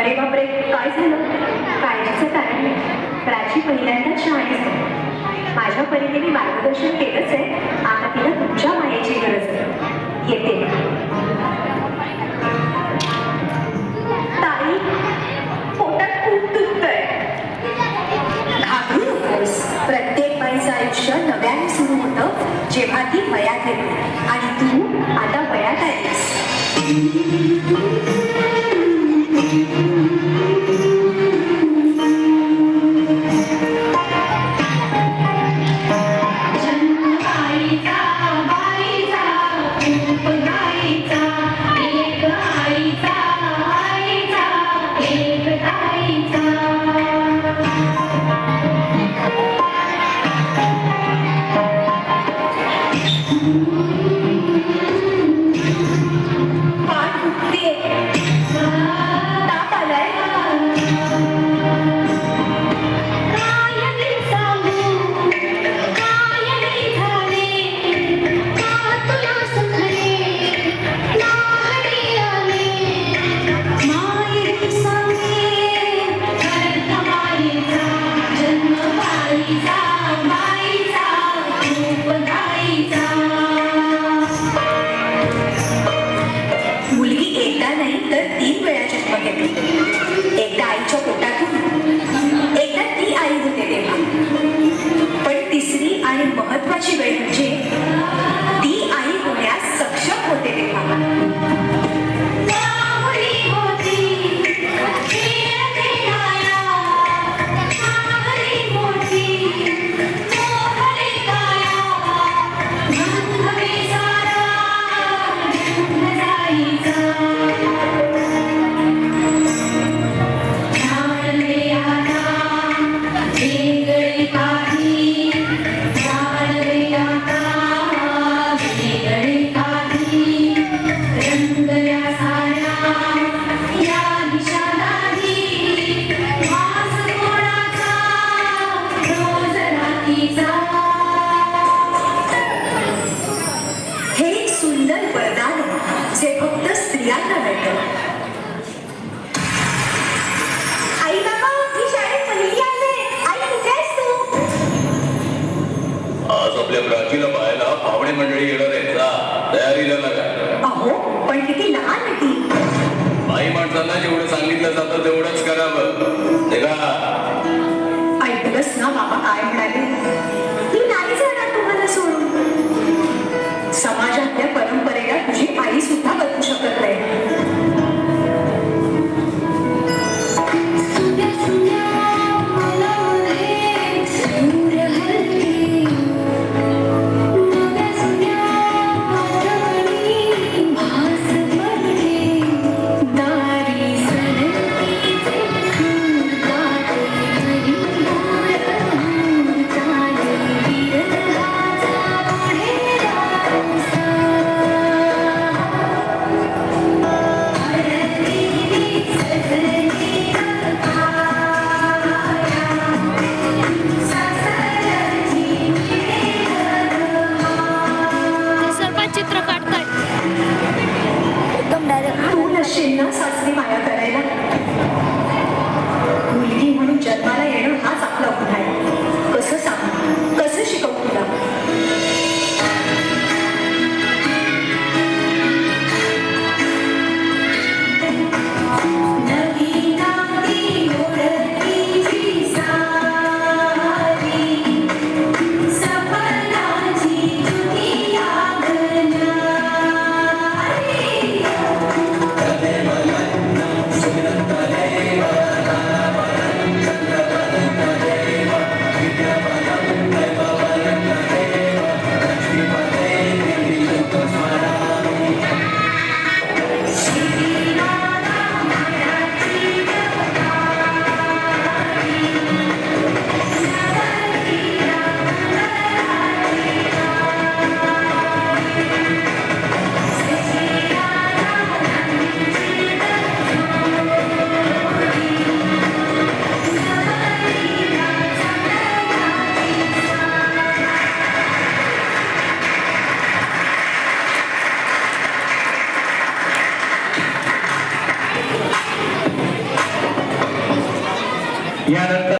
अरे बापरे काय झालं? काळजीचं कारण नाही. प्राची पहिल्यांदाच शाळेत माझ्या परीने मी मार्गदर्शन केलंच आहे. आता तिला तुमच्या मायेची गरज येते. ताई पोटात घाबरू नकोस. प्रत्येक बाईचं आयुष्य नव्याने सुरू होतं जेव्हा ती मयात येते. मंडळी येणार आहे जा तयारी लागा. अहो पण किती लहान आहे बाई माणसांना जेवढं सांगितलं जातं तेवढंच करावं. ते का ऐकलंस ना बाबा काय म्हणाले? यानंतर